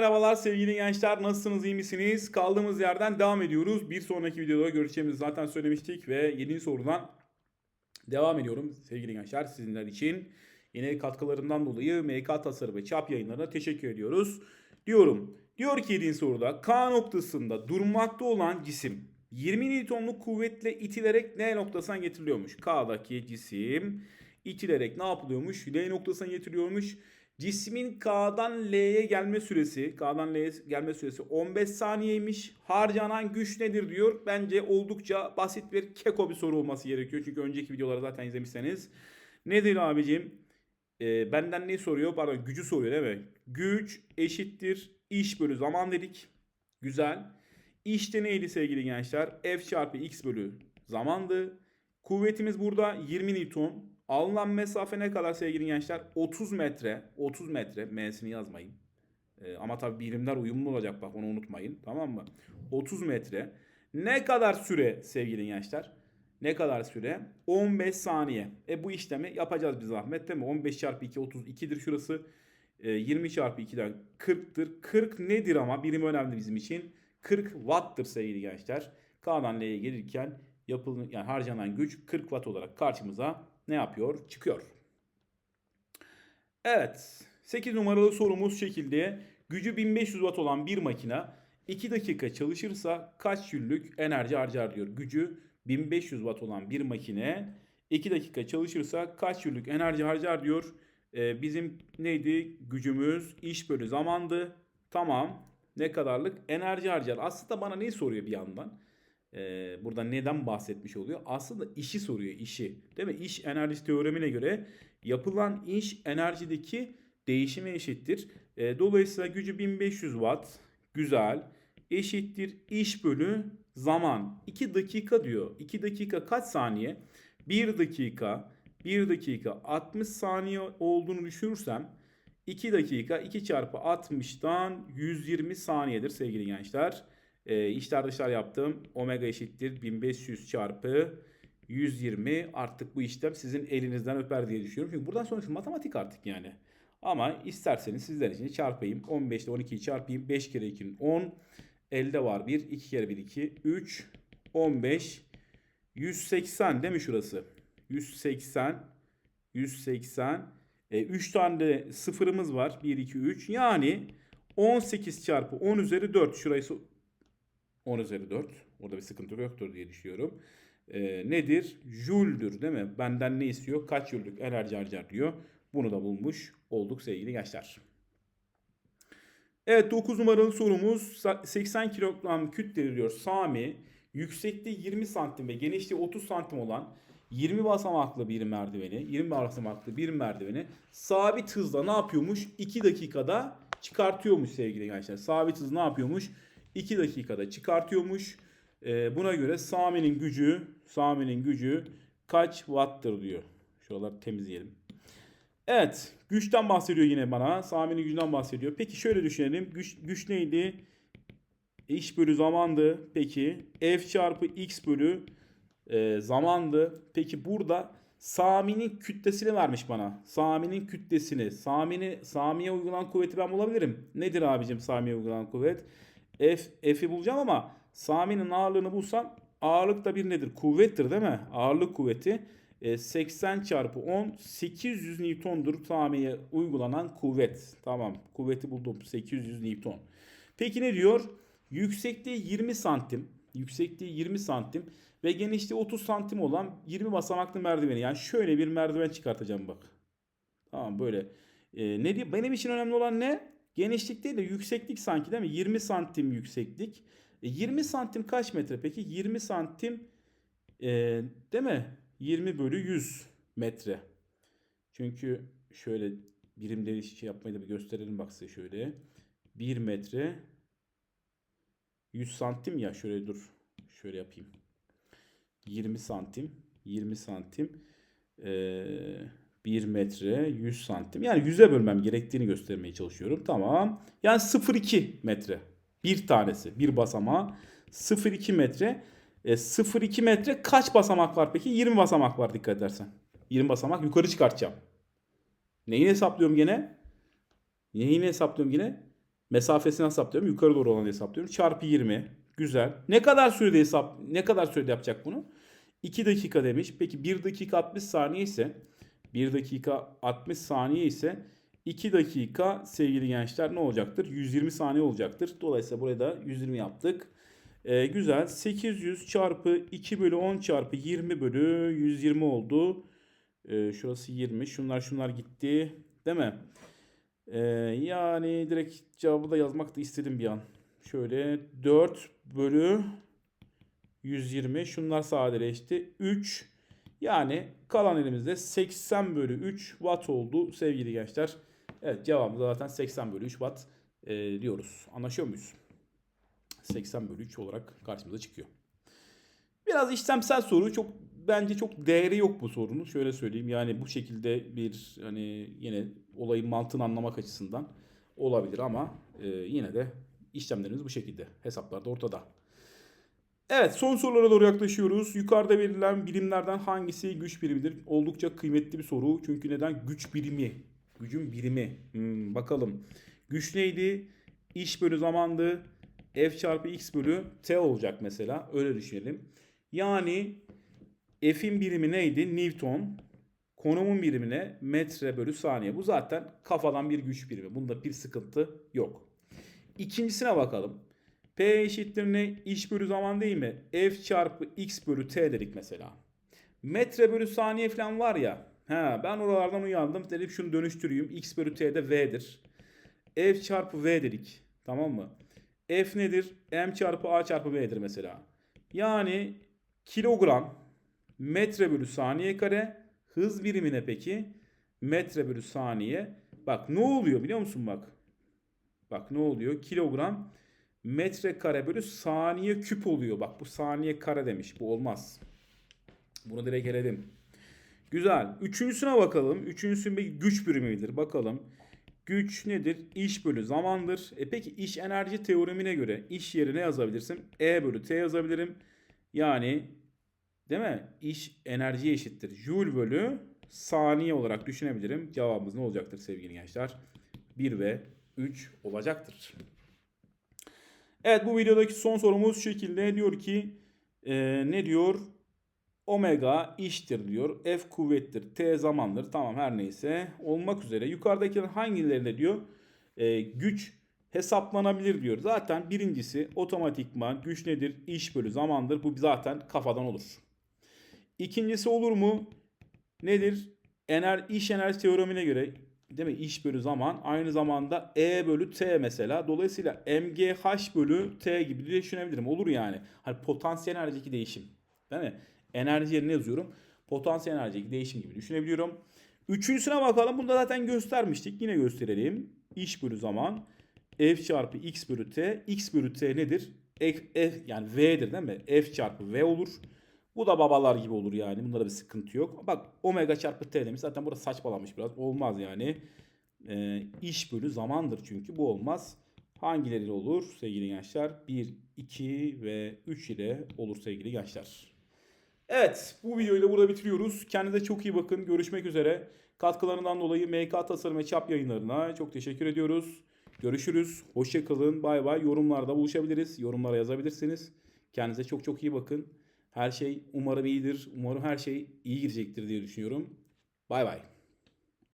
Merhabalar sevgili gençler nasılsınız iyi misiniz? Kaldığımız yerden devam ediyoruz. Bir sonraki videoda görüşeceğimizi zaten söylemiştik ve 7. sorudan devam ediyorum sevgili gençler sizinler için. Yine katkılarından dolayı MK Tasarı ve Çap yayınlarına teşekkür ediyoruz. Diyorum. Diyor ki 7. soruda K noktasında durmakta olan cisim 20 Newton'luk kuvvetle itilerek N noktasına getiriliyormuş. K'daki cisim itilerek ne yapılıyormuş? L noktasına getiriliyormuş. Cismin K'dan L'ye gelme süresi, K'dan L'ye gelme süresi 15 saniyeymiş. Harcanan güç nedir diyor. Bence oldukça basit bir keko bir soru olması gerekiyor. Çünkü önceki videoları zaten izlemişseniz. Nedir abicim? Ee, benden ne soruyor? Pardon gücü soruyor değil mi? Güç eşittir iş bölü zaman dedik. Güzel. İşte neydi sevgili gençler? F çarpı x bölü zamandı. Kuvvetimiz burada 20 Newton. Alınan mesafe ne kadar sevgili gençler? 30 metre. 30 metre. M'sini yazmayın. Ee, ama tabii birimler uyumlu olacak bak onu unutmayın. Tamam mı? 30 metre. Ne kadar süre sevgili gençler? Ne kadar süre? 15 saniye. E bu işlemi yapacağız biz zahmet değil mi? 15 çarpı 2 32'dir şurası. E, 20 çarpı 2'den 40'tır. 40 nedir ama? Birim önemli bizim için. 40 watt'tır sevgili gençler. K'dan L'ye gelirken yapılan yani harcanan güç 40 watt olarak karşımıza ne yapıyor? Çıkıyor. Evet. 8 numaralı sorumuz şekilde. Gücü 1500 watt olan bir makine 2 dakika çalışırsa kaç jüllük enerji harcar diyor. Gücü 1500 watt olan bir makine 2 dakika çalışırsa kaç jüllük enerji harcar diyor. Ee, bizim neydi gücümüz iş bölü zamandı. Tamam ne kadarlık enerji harcar. Aslında bana ne soruyor bir yandan? Burada neden bahsetmiş oluyor? Aslında işi soruyor işi. Değil mi? İş enerjisi teoremine göre yapılan iş enerjideki değişime eşittir. Dolayısıyla gücü 1500 watt. Güzel. Eşittir iş bölü zaman. 2 dakika diyor. 2 dakika kaç saniye? 1 dakika 1 dakika 60 saniye olduğunu düşünürsem 2 dakika 2 çarpı 60'dan 120 saniyedir sevgili gençler. E, içler dışlar yaptım. Omega eşittir 1500 çarpı 120 artık bu işlem sizin elinizden öper diye düşünüyorum. Çünkü buradan sonrası matematik artık yani. Ama isterseniz sizler için çarpayım. 15 ile 12'yi çarpayım. 5 kere 2'nin 10. Elde var 1. 2 kere 1 2. 3. 15. 180 değil mi şurası? 180. 180. E, 3 tane de sıfırımız var. 1, 2, 3. Yani 18 çarpı 10 üzeri 4. Şurası 10 üzeri 4. Orada bir sıkıntı yoktur diye düşünüyorum. E, nedir? Joule'dür değil mi? Benden ne istiyor? Kaç joule'lük enerji harcar diyor. Bunu da bulmuş olduk sevgili gençler. Evet 9 numaralı sorumuz 80 kilogram kütle diyor Sami. Yüksekliği 20 santim ve genişliği 30 santim olan 20 basamaklı bir merdiveni, 20 basamaklı bir merdiveni sabit hızla ne yapıyormuş? 2 dakikada çıkartıyormuş sevgili gençler. Sabit hız ne yapıyormuş? 2 dakikada çıkartıyormuş. Ee, buna göre Sami'nin gücü, Sami'nin gücü kaç watt'tır diyor. Şuraları temizleyelim. Evet, güçten bahsediyor yine bana. Sami'nin gücünden bahsediyor. Peki şöyle düşünelim. Güç, güç neydi? İş bölü zamandı. Peki F çarpı X bölü e, zamandı. Peki burada Sami'nin kütlesini vermiş bana. Sami'nin kütlesini. Sami'ni Sami'ye uygulanan kuvveti ben bulabilirim. Nedir abicim Sami'ye uygulanan kuvvet? F F'i bulacağım ama Sami'nin ağırlığını bulsam ağırlık da bir nedir? Kuvvettir değil mi? Ağırlık kuvveti. E, 80 çarpı 10 800 Newton'dur Sami'ye uygulanan kuvvet. Tamam. Kuvveti buldum. 800 Newton. Peki ne diyor? Yüksekliği 20 santim. Yüksekliği 20 santim ve genişliği 30 santim olan 20 basamaklı merdiveni. Yani şöyle bir merdiven çıkartacağım bak. Tamam böyle. Ee, ne diyor? Benim için önemli olan ne? Genişlik değil de yükseklik sanki değil mi? 20 santim yükseklik. E, 20 santim kaç metre peki? 20 santim e, değil mi? 20 bölü 100 metre. Çünkü şöyle birimleri şey yapmayı da bir gösterelim bak size şöyle. 1 metre 100 santim ya şöyle dur. Şöyle yapayım. 20 santim. 20 santim. Ee, 1 metre 100 santim. Yani 100'e bölmem gerektiğini göstermeye çalışıyorum. Tamam. Yani 0,2 metre. Bir tanesi. Bir basamağı. 0,2 metre. E, 0,2 metre kaç basamak var peki? 20 basamak var dikkat edersen. 20 basamak yukarı çıkartacağım. Neyi hesaplıyorum gene? Neyi hesaplıyorum yine? Mesafesini hesaplıyorum. Yukarı doğru olanı hesaplıyorum. Çarpı 20. Güzel. Ne kadar sürede hesap ne kadar sürede yapacak bunu? 2 dakika demiş. Peki 1 dakika 60 saniye ise 1 dakika 60 saniye ise 2 dakika sevgili gençler ne olacaktır? 120 saniye olacaktır. Dolayısıyla buraya da 120 yaptık. Ee, güzel. 800 çarpı 2 bölü 10 çarpı 20 bölü 120 oldu. Ee, şurası 20. Şunlar şunlar gitti. Değil mi? Ee, yani direkt cevabı da yazmak da istedim bir an. Şöyle 4 bölü 120. Şunlar sadeleşti. 3 yani kalan elimizde 80 bölü 3 watt oldu sevgili gençler. Evet cevabımız zaten 80 bölü 3 watt e, diyoruz. Anlaşıyor muyuz? 80 bölü 3 olarak karşımıza çıkıyor. Biraz işlemsel soru. Çok bence çok değeri yok bu sorunun. Şöyle söyleyeyim. Yani bu şekilde bir hani yine olayın mantığını anlamak açısından olabilir ama e, yine de işlemlerimiz bu şekilde. Hesaplar da ortada. Evet son sorulara doğru yaklaşıyoruz. Yukarıda verilen birimlerden hangisi güç birimidir? Oldukça kıymetli bir soru. Çünkü neden? Güç birimi. Gücün birimi. Hmm, bakalım. Güç neydi? İş bölü zamandı. F çarpı X bölü T olacak mesela. Öyle düşünelim. Yani F'in birimi neydi? Newton. Konumun birimi ne? Metre bölü saniye. Bu zaten kafadan bir güç birimi. Bunda bir sıkıntı yok. İkincisine bakalım. P eşittir ne? İş bölü zaman değil mi? F çarpı X bölü T dedik mesela. Metre bölü saniye falan var ya. Ha, ben oralardan uyandım. Dedim şunu dönüştüreyim. X bölü T'de V'dir. F çarpı V dedik. Tamam mı? F nedir? M çarpı A çarpı V'dir mesela. Yani kilogram metre bölü saniye kare hız birimine peki metre bölü saniye. Bak ne oluyor biliyor musun bak. Bak ne oluyor? Kilogram metre kare bölü saniye küp oluyor. Bak bu saniye kare demiş. Bu olmaz. Bunu direkt eledim. Güzel. Üçüncüsüne bakalım. Üçüncüsü bir güç birimidir. Bakalım. Güç nedir? İş bölü zamandır. E peki iş enerji teoremine göre iş yerine yazabilirsin. E bölü T yazabilirim. Yani değil mi? İş enerji eşittir. Joule bölü saniye olarak düşünebilirim. Cevabımız ne olacaktır sevgili gençler? 1 ve 3 olacaktır. Evet bu videodaki son sorumuz şu şekilde diyor ki e, ne diyor? Omega iştir diyor. F kuvvettir. T zamandır. Tamam her neyse. Olmak üzere. Yukarıdakilerin hangilerinde diyor e, güç hesaplanabilir diyor. Zaten birincisi otomatikman güç nedir? İş bölü zamandır. Bu zaten kafadan olur. İkincisi olur mu? Nedir? Ener, iş enerji teoremine göre değil mi? İş bölü zaman aynı zamanda E bölü T mesela. Dolayısıyla MGH bölü T gibi düşünebilirim. Olur yani. Hani potansiyel enerjideki değişim. Değil mi? Enerji yerine yazıyorum. Potansiyel enerjideki değişim gibi düşünebiliyorum. Üçüncüsüne bakalım. Bunu da zaten göstermiştik. Yine gösterelim. İş bölü zaman. F çarpı X bölü T. X bölü T nedir? F, F yani V'dir değil mi? F çarpı V olur. Bu da babalar gibi olur yani. Bunda da bir sıkıntı yok. Bak omega çarpı t demiş. Zaten burada saçmalamış biraz. Olmaz yani. Ee, iş bölü zamandır çünkü. Bu olmaz. Hangileri olur sevgili gençler? 1, 2 ve 3 ile olur sevgili gençler. Evet bu videoyu da burada bitiriyoruz. Kendinize çok iyi bakın. Görüşmek üzere. Katkılarından dolayı MK Tasarım ve Çap yayınlarına çok teşekkür ediyoruz. Görüşürüz. Hoşçakalın. Bay bay. Yorumlarda buluşabiliriz. Yorumlara yazabilirsiniz. Kendinize çok çok iyi bakın. Her şey umarım iyidir. Umarım her şey iyi girecektir diye düşünüyorum. Bay bay.